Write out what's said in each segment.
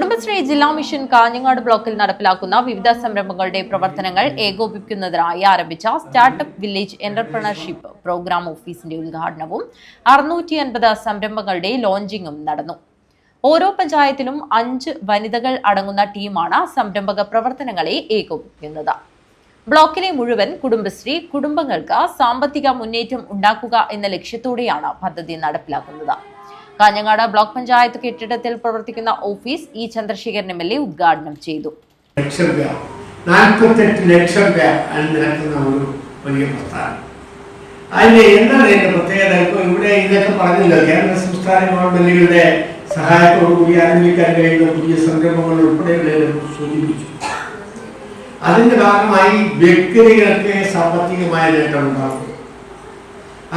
കുടുംബശ്രീ ജില്ലാ മിഷൻ കാഞ്ഞങ്ങാട് ബ്ലോക്കിൽ നടപ്പിലാക്കുന്ന വിവിധ സംരംഭങ്ങളുടെ പ്രവർത്തനങ്ങൾ ഏകോപിപ്പിക്കുന്നതിനായി ആരംഭിച്ച സ്റ്റാർട്ടപ്പ് വില്ലേജ് എന്റർപ്രണർഷിപ്പ് പ്രോഗ്രാം ഓഫീസിന്റെ ഉദ്ഘാടനവും അറുന്നൂറ്റി അൻപത് സംരംഭങ്ങളുടെ ലോഞ്ചിങ്ങും നടന്നു. ഓരോ പഞ്ചായത്തിലും അഞ്ച് വനിതകൾ അടങ്ങുന്ന ടീമാണ് സംരംഭക പ്രവർത്തനങ്ങളെ ഏകോപിപ്പിക്കുന്നത്. ബ്ലോക്കിലെ മുഴുവൻ കുടുംബശ്രീ കുടുംബങ്ങൾക്ക് സാമ്പത്തിക മുന്നേറ്റം ഉണ്ടാക്കുക എന്ന ലക്ഷ്യത്തോടെയാണ് പദ്ധതി നടപ്പിലാക്കുന്നത്. കാഞ്ഞങ്ങാട് ബ്ലോക്ക് പഞ്ചായത്ത് കെട്ടിടത്തിൽ പ്രവർത്തിക്കുന്ന office E Chandrasekharan M L A ഉദ്ഘാടനം ചെയ്തു. നാൽപ്പത്തെട്ട് എന്താണ് ഇതിന്റെ പ്രത്യേകത? ഇപ്പോൾ ഇവിടെ ഇതൊക്കെ പറഞ്ഞല്ലോ കേരള സംസ്ഥാന ഗവൺമെന്റുകളുടെ സഹായത്തോടുകൂടി ആരംഭിക്കാൻ കഴിയുന്ന പുതിയ സംരംഭങ്ങൾ ഉൾപ്പെടെയുള്ളതിനെ സൂചിപ്പിച്ചു. അതിന്റെ ഭാഗമായി വ്യക്തികൾക്ക് സാമ്പത്തികമായ നേട്ടം ഉണ്ടാകും.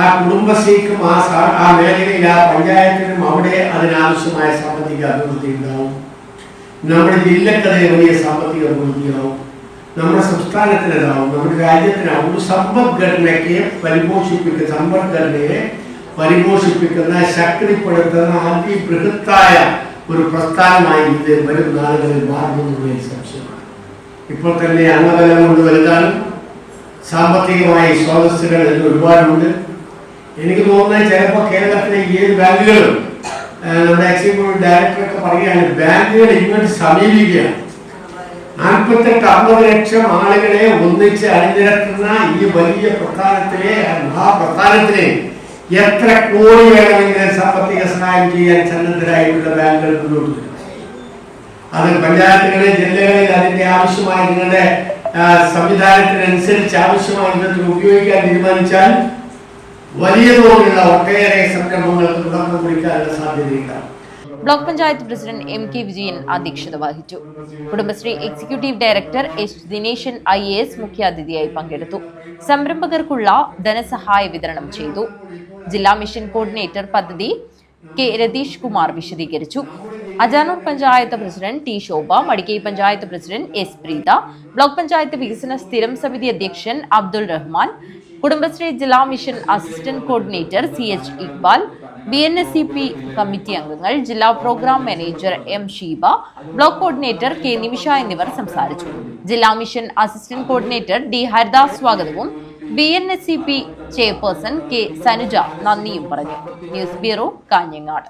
ആ കുടുംബശ്രീക്കും ആ ആ മേഖലയിൽ ആ പഞ്ചായത്തിനും അവിടെ അതിനാവശ്യമായ സാമ്പത്തിക അഭിവൃദ്ധി ഉണ്ടാവും. നമ്മുടെ ജില്ലക്കത് വലിയ സാമ്പത്തിക അഭിവൃദ്ധിയാവും നമ്മുടെ സംസ്ഥാനത്തിനതാവും. നമ്മുടെ രാജ്യത്തിനാവും. ഒരു സമ്പദ്ഘടനയ്ക്ക് പരിപോഷിപ്പിക്കുന്ന സമ്പദ്ഘടനയെ പരിപോഷിപ്പിക്കുന്ന ശക്തിപ്പെടുത്തുന്ന അതിബൃഹത്തായ ഒരു പ്രസ്ഥാനമായി ഇത് വരും നാളുകളിൽ മാറുമെന്നുള്ള സംശയമാണ്. ഇപ്പോൾ തന്നെ അംഗബലം കൊണ്ട് വലുതാണ് സാമ്പത്തികമായ സ്രോതസ്സുകൾ ഒരുപാടുണ്ട്. എനിക്ക് തോന്നുന്നത് ചിലപ്പോൾ കേരളത്തിലെ ഏത് ബാങ്കുകളും നമ്മുടെ എക്സിക്യൂട്ടീവ് ഡയറക്ടറൊക്കെ പറയുകയാണ് ബാങ്കുകൾ ഇങ്ങോട്ട് സമീപിക്കുകയാണ്. നാൽപ്പത്തെട്ട് അമ്പത് ലക്ഷം ആളുകളെ ഒന്നിച്ച് അണിനിരത്തുന്ന ഈ വലിയ പ്രസ്ഥാനത്തിലെ മഹാപ്രസ്ഥാനത്തിലെ എത്ര കോടി വേണമെങ്കിലും സാമ്പത്തിക സഹായം ചെയ്യാൻ സന്നദ്ധരായിട്ടുള്ള ബാങ്കുകൾ മുന്നോട്ട് അത് പഞ്ചായത്തുകളിൽ ജില്ലകളിൽ അതിന്റെ ആവശ്യമായ നിങ്ങളുടെ സംവിധാനത്തിനനുസരിച്ച് ആവശ്യമായി വിധത്തിൽ ഉപയോഗിക്കാൻ തീരുമാനിച്ചാൽ വലിയ തോതിലുള്ള ഒട്ടേറെ സംരംഭങ്ങൾക്ക് തുടക്കം കുറിക്കാനുള്ള സാധ്യതയില്ല. Block panchayat president M K Vijayan അധ്യക്ഷത വഹിച്ചു. Kudumbashree executive director H Dineshan I S മുഖ്യാതിഥിയായി പങ്കെടുത്തു. സംരംഭകർക്കുള്ള ധനസഹായ വിതരണം ചെയ്തു. ജില്ലാ മിഷൻ കോർഡിനേറ്റർ പദ്ധതി കെ രതീഷ് കുമാർ വിശദീകരിച്ചു. Ajanur panchayat president T Shobha Madikkai panchayat president S Preetha block panchayat വികസന സ്ഥിരം സമിതി അധ്യക്ഷൻ അബ്ദുൾ റഹ്മാൻ കുടുംബശ്രീ ജില്ലാ mission assistant coordinator C H Iqbal B N S C P committee അംഗങ്ങൾ ജില്ലാ programme manager M Sheeba block coordinator K Nimisha എന്നിവർ സംസാരിച്ചു. ജില്ലാ mission assistant coordinator D Haridas സ്വാഗതവും B N S C P chairperson K Sanuja നന്ദിയും പറഞ്ഞു. News bureau Kanhangad.